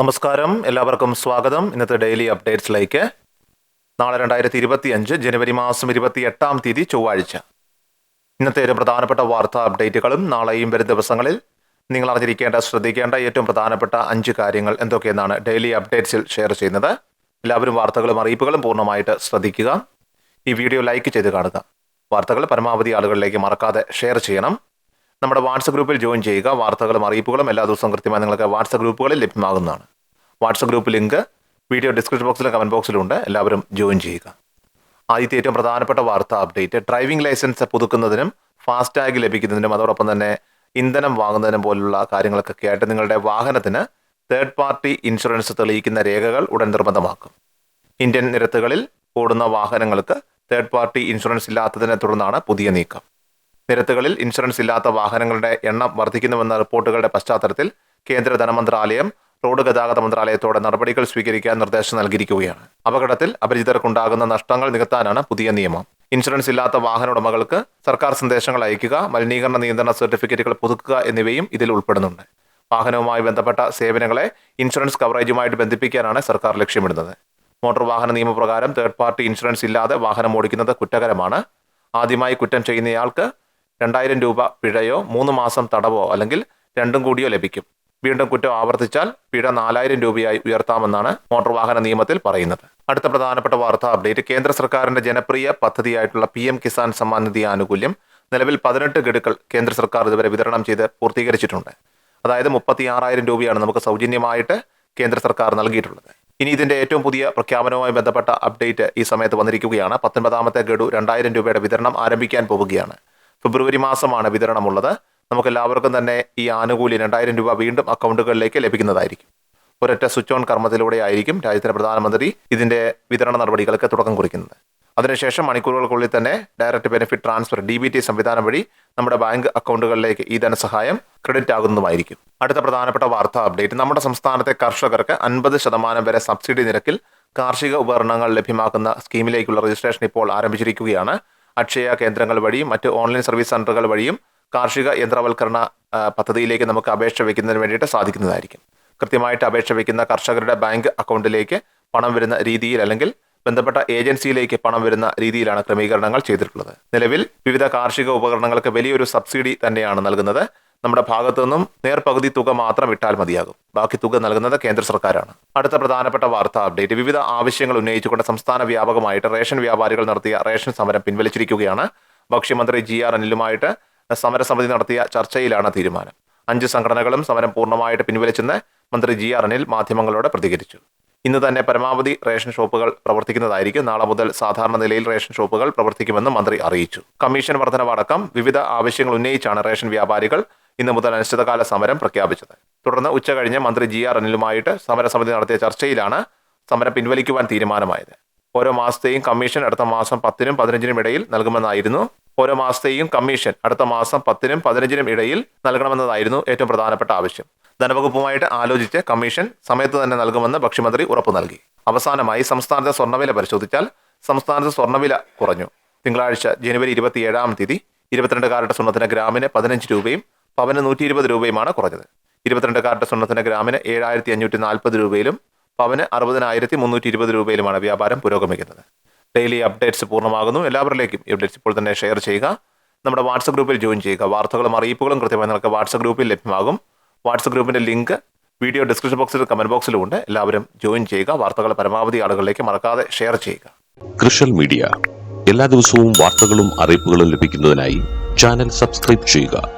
നമസ്കാരം. എല്ലാവർക്കും സ്വാഗതം. ഇന്നത്തെ ഡെയിലി അപ്ഡേറ്റ്സിലേക്ക്. നാളെ രണ്ടായിരത്തി ഇരുപത്തി അഞ്ച് ജനുവരി മാസം ഇരുപത്തി എട്ടാം തീയതി ചൊവ്വാഴ്ച. ഇന്നത്തെ ഒരു പ്രധാനപ്പെട്ട വാർത്താ അപ്ഡേറ്റുകളും നാളെയും വരും ദിവസങ്ങളിൽ നിങ്ങൾ അറിഞ്ഞിരിക്കേണ്ട ശ്രദ്ധിക്കേണ്ട ഏറ്റവും പ്രധാനപ്പെട്ട അഞ്ച് കാര്യങ്ങൾ എന്തൊക്കെയെന്നാണ് ഡെയിലി അപ്ഡേറ്റ്സിൽ ഷെയർ ചെയ്യുന്നത്. എല്ലാവരും വാർത്തകളും അറിയിപ്പുകളും പൂർണമായിട്ട് ശ്രദ്ധിക്കുക. ഈ വീഡിയോ ലൈക്ക് ചെയ്ത് കാണുക. വാർത്തകൾ പരമാവധി ആളുകളിലേക്ക് മറക്കാതെ ഷെയർ ചെയ്യണം. നമ്മുടെ വാട്സപ്പ് ഗ്രൂപ്പിൽ ജോയിൻ ചെയ്യുക വാർത്തകളും അറിയിപ്പുകളും എല്ലാ ദിവസവും കൃത്യമായി നിങ്ങൾക്ക് വാട്സപ്പ് ഗ്രൂപ്പുകളിൽ ലഭ്യമാകുന്നതാണ്. WhatsApp group link video description ബോക്സിലും കമന്റ് ബോക്സിലുണ്ട്. എല്ലാവരും ജോയിൻ ചെയ്യുക. ആദ്യത്തെ ഏറ്റവും പ്രധാനപ്പെട്ട വാർത്ത അപ്ഡേറ്റ് ഡ്രൈവിംഗ് ലൈസൻസ് പുതുക്കുന്നതിനും ഫാസ്ടാഗ് ലഭിക്കുന്നതിനും അതോടൊപ്പം തന്നെ ഇന്ധനം വാങ്ങുന്നതിനും പോലുള്ള കാര്യങ്ങൾക്കൊക്കെ ആയിട്ട് നിങ്ങളുടെ വാഹനത്തിന് തേർഡ് പാർട്ടി ഇൻഷുറൻസ് തെളിയിക്കുന്ന രേഖകൾ ഉടൻ നിർബന്ധമാക്കും. ഇന്ത്യൻ നിരത്തുകളിൽ ഓടുന്ന വാഹനങ്ങൾക്ക് തേർഡ് പാർട്ടി ഇൻഷുറൻസ് ഇല്ലാത്തതിനെ തുടർന്നാണ് പുതിയ നീക്കം. നിരത്തുകളിൽ ഇൻഷുറൻസ് ഇല്ലാത്ത വാഹനങ്ങളുടെ എണ്ണം വർദ്ധിക്കുന്നുവെന്ന റിപ്പോർട്ടുകളുടെ പശ്ചാത്തലത്തിൽ കേന്ദ്ര ധനമന്ത്രാലയം റോഡ് ഗതാഗത മന്ത്രാലയത്തോടെ നടപടികൾ സ്വീകരിക്കാൻ നിർദ്ദേശം നൽകിയിരിക്കുകയാണ്. അപകടത്തിൽ അപരിചിതർക്കുണ്ടാകുന്ന നഷ്ടങ്ങൾ നികത്താനാണ് പുതിയ നിയമം. ഇൻഷുറൻസ് ഇല്ലാത്ത വാഹന ഉടമകൾക്ക് സർക്കാർ സന്ദേശങ്ങൾ അയക്കുക മലിനീകരണ നിയന്ത്രണ സർട്ടിഫിക്കറ്റുകൾ പുതുക്കുക എന്നിവയും ഇതിൽ ഉൾപ്പെടുന്നുണ്ട്. വാഹനവുമായി ബന്ധപ്പെട്ട സേവനങ്ങളെ ഇൻഷുറൻസ് കവറേജുമായിട്ട് ബന്ധിപ്പിക്കാനാണ് സർക്കാർ ലക്ഷ്യമിടുന്നത്. മോട്ടോർ വാഹന നിയമപ്രകാരം തേർഡ് പാർട്ടി ഇൻഷുറൻസ് ഇല്ലാതെ വാഹനം ഓടിക്കുന്നത് കുറ്റകരമാണ്. ആദ്യമായി കുറ്റം ചെയ്യുന്നയാൾക്ക് രണ്ടായിരം രൂപ പിഴയോ മൂന്ന് മാസം തടവോ അല്ലെങ്കിൽ രണ്ടും കൂടിയോ ലഭിക്കും. വീണ്ടും കുറ്റം ആവർത്തിച്ചാൽ പിഴ നാലായിരം രൂപയായി ഉയർത്താമെന്നാണ് മോട്ടോർ വാഹന നിയമത്തിൽ പറയുന്നത്. അടുത്ത പ്രധാനപ്പെട്ട വാർത്താ അപ്ഡേറ്റ്. കേന്ദ്ര സർക്കാരിന്റെ ജനപ്രിയ പദ്ധതിയായിട്ടുള്ള പി എം കിസാൻ സമ്മാൻ നിധി ആനുകൂല്യം നിലവിൽ പതിനെട്ട് ഗഡുക്കൾ കേന്ദ്ര സർക്കാർ ഇതുവരെ വിതരണം ചെയ്ത് പൂർത്തീകരിച്ചിട്ടുണ്ട്. അതായത് മുപ്പത്തി ആറായിരം രൂപയാണ് നമുക്ക് സൗജന്യമായിട്ട് കേന്ദ്ര സർക്കാർ നൽകിയിട്ടുള്ളത്. ഇനി ഇതിന്റെ ഏറ്റവും പുതിയ പ്രഖ്യാപനവുമായി ബന്ധപ്പെട്ട അപ്ഡേറ്റ് ഈ സമയത്ത് വന്നിരിക്കുകയാണ്. പത്തൊൻപതാമത്തെ ഗഡു രണ്ടായിരം രൂപയുടെ വിതരണം ആരംഭിക്കാൻ പോവുകയാണ്. ഫെബ്രുവരി മാസമാണ് വിതരണമുള്ളത്. നമുക്ക് എല്ലാവർക്കും തന്നെ ഈ ആനുകൂല്യം രണ്ടായിരം രൂപ വീണ്ടും അക്കൗണ്ടുകളിലേക്ക് ലഭിക്കുന്നതായിരിക്കും. ഒരൊറ്റ സ്വിച്ച് ഓൺ കർമ്മത്തിലൂടെ ആയിരിക്കും രാജ്യത്തിന്റെ പ്രധാനമന്ത്രി ഇതിന്റെ വിതരണ നടപടികൾക്ക് തുടക്കം കുറിക്കുന്നത്. അതിനുശേഷം മണിക്കൂറുകൾക്കുള്ളിൽ തന്നെ direct benefit transfer D B T സംവിധാനം വഴി നമ്മുടെ ബാങ്ക് അക്കൗണ്ടുകളിലേക്ക് ഈ ധനസഹായം ക്രെഡിറ്റ് ആകുന്നതുമായിരിക്കും. അടുത്ത പ്രധാനപ്പെട്ട വാർത്താ അപ്ഡേറ്റ്. നമ്മുടെ സംസ്ഥാനത്തെ കർഷകർക്ക് അൻപത് ശതമാനം വരെ സബ്സിഡി നിരക്കിൽ കാർഷിക ഉപകരണങ്ങൾ ലഭ്യമാക്കുന്ന സ്കീമിലേക്കുള്ള രജിസ്ട്രേഷൻ ഇപ്പോൾ ആരംഭിച്ചിരിക്കുകയാണ്. അക്ഷയ കേന്ദ്രങ്ങൾ വഴിയും മറ്റ് ഓൺലൈൻ സർവീസ് സെന്ററുകൾ വഴിയും കാർഷിക യന്ത്രവൽക്കരണ പദ്ധതിയിലേക്ക് നമുക്ക് അപേക്ഷ വയ്ക്കുന്നതിന് വേണ്ടിയിട്ട് സാധിക്കുന്നതായിരിക്കും. കൃത്യമായിട്ട് അപേക്ഷ വയ്ക്കുന്ന കർഷകരുടെ ബാങ്ക് അക്കൗണ്ടിലേക്ക് പണം വരുന്ന രീതിയിൽ അല്ലെങ്കിൽ ബന്ധപ്പെട്ട ഏജൻസിയിലേക്ക് പണം വരുന്ന രീതിയിലാണ് ക്രമീകരണങ്ങൾ ചെയ്തിട്ടുള്ളത്. നിലവിൽ വിവിധ കാർഷിക ഉപകരണങ്ങൾക്ക് വലിയൊരു സബ്സിഡി തന്നെയാണ് നൽകുന്നത്. നമ്മുടെ ഭാഗത്തു നിന്നും നേർപകുതി തുക മാത്രം ഇട്ടാൽ മതിയാകും. ബാക്കി തുക നൽകുന്നത് കേന്ദ്ര സർക്കാരാണ്. അടുത്ത പ്രധാനപ്പെട്ട വാർത്താ അപ്ഡേറ്റ്. വിവിധ ആവശ്യങ്ങൾ ഉന്നയിച്ചുകൊണ്ട് സംസ്ഥാന വ്യാപകമായിട്ട് റേഷൻ വ്യാപാരികൾ നടത്തിയ റേഷൻ സമരം പിൻവലിച്ചിരിക്കുകയാണ്. ഭക്ഷ്യമന്ത്രി ജി ആർ അനിലുമായിട്ട് സമരസമിതി നടത്തിയ ചർച്ചയിലാണ് തീരുമാനം. അഞ്ച് സംഘടനകളും സമരം പൂർണമായിട്ട് പിൻവലിച്ചെന്ന് മന്ത്രി ജി ആർ അനിൽ മാധ്യമങ്ങളോട് പ്രതികരിച്ചു. ഇന്ന് തന്നെ പരമാവധി റേഷൻ ഷോപ്പുകൾ പ്രവർത്തിക്കുന്നതായിരിക്കും. നാളെ മുതൽ സാധാരണ നിലയിൽ റേഷൻ ഷോപ്പുകൾ പ്രവർത്തിക്കുമെന്ന് മന്ത്രി അറിയിച്ചു. കമ്മീഷൻ വർധനവടക്കം വിവിധ ആവശ്യങ്ങൾ ഉന്നയിച്ചാണ് റേഷൻ വ്യാപാരികൾ ഇന്ന് മുതൽ അനിശ്ചിതകാല സമരം പ്രഖ്യാപിച്ചത്. തുടർന്ന് ഉച്ച കഴിഞ്ഞ് മന്ത്രി ജി ആർ അനിലുമായിട്ട് സമരസമിതി നടത്തിയ ചർച്ചയിലാണ് സമരം പിൻവലിക്കുവാൻ തീരുമാനമായത്. ഓരോ മാസത്തെയും കമ്മീഷൻ അടുത്ത മാസം പത്തിനും പതിനഞ്ചിനും ഇടയിൽ നൽകുമെന്നായിരുന്നു. ഓരോ മാസത്തെയും കമ്മീഷൻ അടുത്ത മാസം പത്തിനും പതിനഞ്ചിനും ഇടയിൽ നൽകണമെന്നതായിരുന്നു ഏറ്റവും പ്രധാനപ്പെട്ട ആവശ്യം. ധനവകുപ്പുമായിട്ട് ആലോചിച്ച് കമ്മീഷൻ സമയത്ത് തന്നെ നൽകുമെന്ന് ഭക്ഷ്യമന്ത്രി ഉറപ്പു നൽകി. അവസാനമായി സംസ്ഥാനത്തെ സ്വർണവില പരിശോധിച്ചാൽ സംസ്ഥാനത്ത് സ്വർണവില കുറഞ്ഞു. തിങ്കളാഴ്ച ജനുവരി ഇരുപത്തിയേഴാം തീയതി ഇരുപത്തിരണ്ട് കാരറ്റ് സ്വർണത്തിന് ഗ്രാമിന് പതിനഞ്ച് രൂപയും പവന് നൂറ്റി ഇരുപത് രൂപയുമാണ് കുറഞ്ഞത്. ഇരുപത്തിരണ്ട് കാർട്ട് സ്വർണത്തിന് ഗ്രാമിന് ഏഴായിരത്തി അഞ്ഞൂറ്റി നാൽപ്പത് രൂപയിലും പവന് അറുപതിനായിരത്തി മുന്നൂറ്റി ഇരുപത് രൂപയിലുമാണ് വ്യാപാരം പുരോഗമിക്കുന്നത്. ഡെയിലി അപ്ഡേറ്റ്സ് പൂർണമാകുന്നു. എല്ലാവരിലേക്കും അപ്ഡേറ്റ്സ് ഇപ്പോൾ തന്നെ ഷെയർ ചെയ്യുക. നമ്മുടെ വാട്സപ്പ് ഗ്രൂപ്പിൽ ജോയിൻ ചെയ്യുക. വാർത്തകളും അറിയിപ്പുകളും കൃത്യമായി നിങ്ങൾക്ക് വാട്സപ്പ് ഗ്രൂപ്പിൽ ലഭ്യമാകും. വാട്സപ്പ് ഗ്രൂപ്പിന്റെ ലിങ്ക് വീഡിയോ ഡിസ്ക്രിപ്ഷൻ ബോക്സിൽ കമന്റ് ബോക്സിലും ഉണ്ട്. എല്ലാവരും ജോയിൻ ചെയ്യുക. വാർത്തകൾ പരമാവധി ആളുകളിലേക്ക് മറക്കാതെ ഷെയർ ചെയ്യുക. Social media. എല്ലാ ദിവസവും വാർത്തകളും അറിയിപ്പുകളും ലഭിക്കുന്നതിനായി ചാനൽ സബ്സ്ക്രൈബ് ചെയ്യുക.